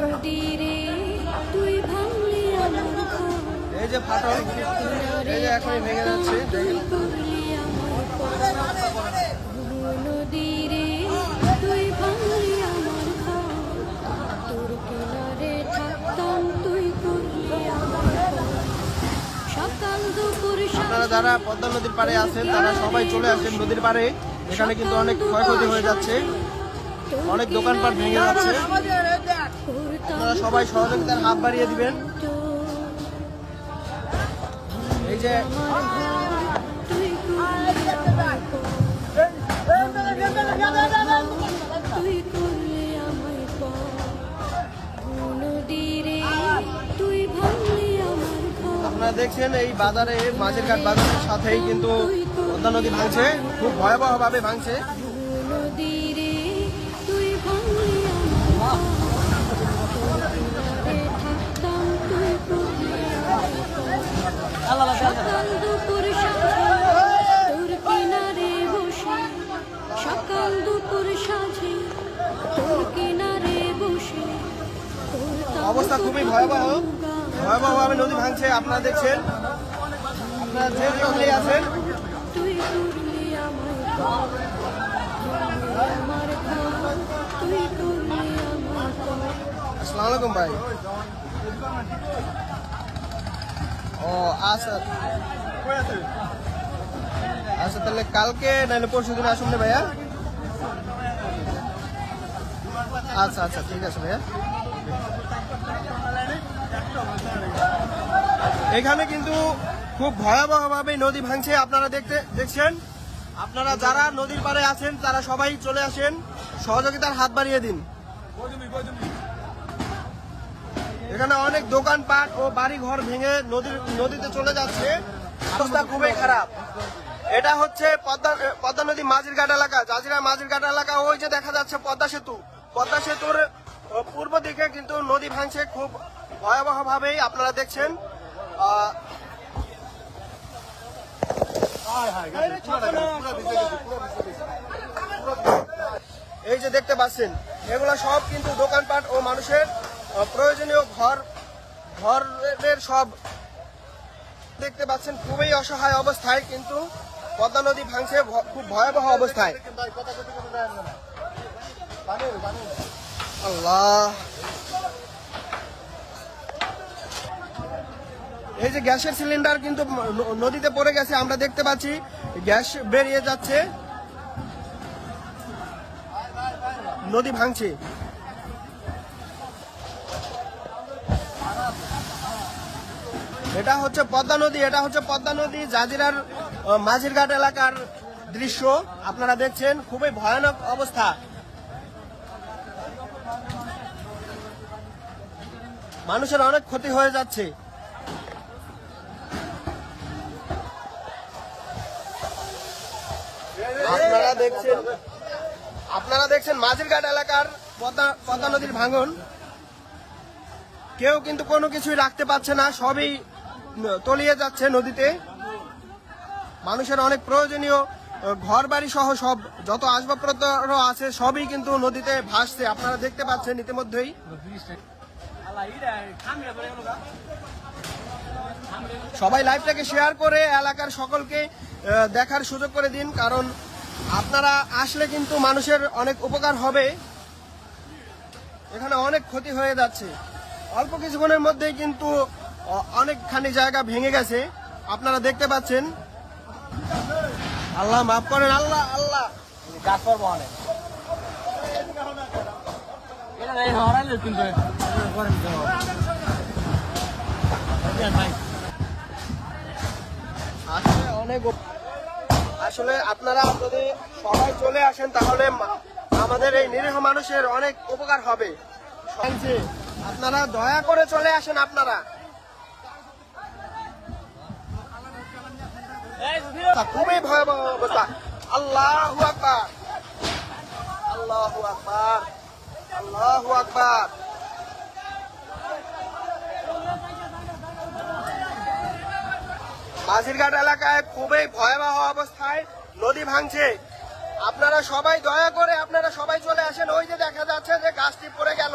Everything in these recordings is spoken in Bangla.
নদীরে তুই ভাঙলি আমার এই যে ফাটল এই যে এখনই ভেঙে যাচ্ছে। তুই দেখেন। করলি আমার পর নদীরে তুই ভাঙলি আমার তোর কিনারে থাকতাম তুই করলি আমার সকাল দুপুর আপনারা যারা পদ্মা নদীর পাড়ে আছেন তারা সবাই চলে আসেন নদীর পাড়ে। এখানে কিন্তু অনেক ক্ষয়ক্ষতি হয়ে যাচ্ছে। অনেক দোকানপাট ভেঙে যাচ্ছে। আপনারা সবাই সহযোগিতার হাত বাড়িয়ে দিবেন। এই যে আপনারা দেখছেন এই বাজারে মাঝের ঘাট বাজারের সাথেই কিন্তু পদ্মা নদী ভাঙছে। খুব ভয়াবহভাবে ভাঙছে। সকাল দুপুর তোর কিনারে বসে। সকাল দুপুর সাঁঝে তোর কিনারে বসে। অবস্থা খুবই ভয়াবহ। ভয়াবহভাবে নদী ভাঙছে আপনারা দেখছেন। আপনারা যে যেখানেই আছেন। তুই করলি আমার তুই করলি আমার আসসালামু আলাইকুম ভাই। ও আচ্ছা। আচ্ছা তাহলে কালকে নাহলে পরশু দিন আসুন ভাইয়া। আচ্ছা আচ্ছা ঠিক আছে ভাইয়া। এখানে কিন্তু খুব ভয়াবহভাবে নদী ভাঙছে, আপনারা দেখতে দেখছেন? আপনারা যারা নদীর পাড়ে আছেন, তারা সবাই চলে আসেন। সহযোগিতার হাত বাড়িয়ে দিন। এখানে অনেক দোকানপাট ও বাড়ি ঘর ভেঙে নদীর নদীতে চলে যাচ্ছে। অবস্থা খুবই খারাপ। এটা হচ্ছে পদ্মা পদ্মা নদী মাঝিরঘাট এলাকা। জাজিরা মাঝিরঘাট এলাকা ওই যে দেখা যাচ্ছে পদ্মা সেতু। পদ্মা সেতুর পূর্ব দিকে কিন্তু নদী ভাঙছে খুব ভয়াবহ ভাবেই আপনারা দেখছেন। এই যে দেখতে পাচ্ছেন এগুলো সব কিন্তু দোকানপাট ও মানুষের প্রয়োজনীয় ঘর, ঘরের সব দেখতে পাচ্ছেন, খুবই অসহায় অবস্থায়, কিন্তু পদ্মা নদী ভাঙছে খুব ভয়াবহ অবস্থায়। আল্লাহ। এই যে গ্যাসের সিলিন্ডার কিন্তু নদীতে পড়ে গেছে, আমরা দেখতে পাচ্ছি, গ্যাস বেরিয়ে যাচ্ছে। নদী ভাঙছে। এটা হচ্ছে পদ্মা নদী, এটা হচ্ছে পদ্মা নদী, জাজিরার মাঝিরঘাট এলাকার দৃশ্য। আপনারা দেখছেন, খুবই ভয়ানক অবস্থা। মানুষের অনেক ক্ষতি হয়ে যাচ্ছে। আপনারা দেখছেন আপনারা দেখছেন মাঝিরঘাট এলাকার পদ্মা পদ্মা নদীর ভাঙন। কেউ কিন্তু কোনো কিছুই রাখতে পারছে না, সবই তলিয়ে যাচ্ছে নদীতে। মানুষের অনেক প্রয়োজনীয় ঘর বাড়ি সহ সব যত আসবাবপত্র আছে, সবই কিন্তু নদীতে ভাসছে। আপনারা দেখতে পাচ্ছেন ইতিমধ্যেই। সবাই লাইভটাকে শেয়ার করে এলাকার সকলকে দেখার সুযোগ করে দিন, কারণ আপনারা আসলে কিন্তু মানুষের অনেক উপকার হবে। এখানে অনেক ক্ষতি হয়ে যাচ্ছে। অল্প কিছুক্ষণের মধ্যেই কিন্তু অনেকখানি জায়গা ভেঙে গেছে। আপনারা দেখতে পাচ্ছেন। আল্লাহ মাফ করেন, আল্লাহ আল্লাহ। গাছ পারব অনেক। আসলে আপনারা যদি সবাই চলে আসেন, তাহলে আমাদের এই নিরীহ মানুষের অনেক উপকার হবে। আপনারা দয়া করে চলে আসেন আপনারা। খুবই ভয়াবহ অবস্থা আল্লাহ আকবার আল্লাহ আল্লাহ মাঝিরঘাট এলাকায় খুবই ভয়াবহ অবস্থায় নদী ভাঙছে আপনারা সবাই দয়া করে আপনারা সবাই চলে আসেন ওই যে দেখা যাচ্ছে যে গাছটি পড়ে গেল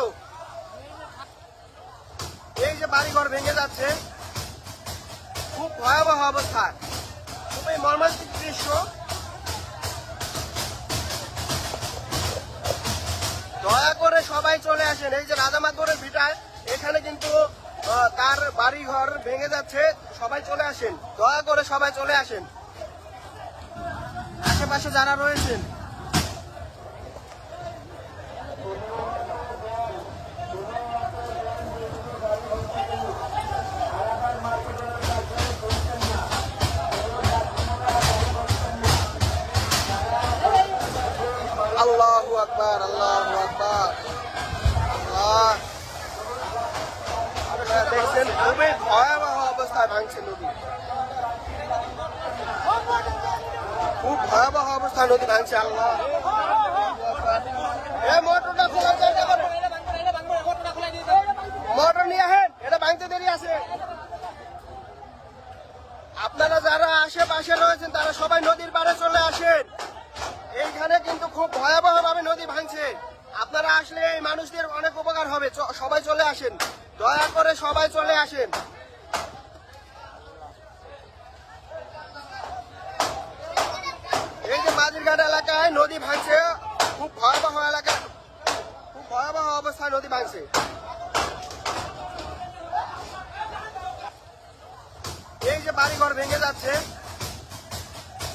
এই যে বাড়িঘর ভেঙে যাচ্ছে, খুব ভয়াবহ অবস্থা। মর্মান্তিক দৃশ্য দয়া করে সবাই চলে আসেন। এই যে রাজামাতবরের ভিটায় এখানে কিন্তু তার বাড়ি ঘর ভেঙে যাচ্ছে। সবাই চলে আসেন। দয়া করে সবাই চলে আসেন। আশেপাশে যারা রয়েছেন। আকবার আকবার। আল্লাহ। আপনারা দেখছেন খুবই ভয়াবহ অবস্থায় ভাঙছে নদী। খুব ভয়াবহ অবস্থায় নদী ভাঙছে, আল্লাহ। এটা দেরি আছে। আপনারা যারা আশেপাশে রয়েছেন, তারা সবাই নদীর পাড়ে চলে আসেন। এইখানে কিন্তু খুব ভয়াবহ ভাবে নদী ভাঙছে। আপনারা আসলে এই মানুষদের অনেক উপকার হবে। সবাই চলে আসেন। দয়া করে সবাই চলে আসেন। এই যে মাঝিরঘাট এলাকায় নদী ভাঙছে, খুব ভয়াবহ এলাকা, খুব ভয়াবহ অবস্থায় নদী ভাঙছে। এই যে বাড়িঘর ভেঙে যাচ্ছে,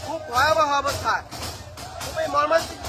খুব ভয়াবহ অবস্থা। মর্মান্তিক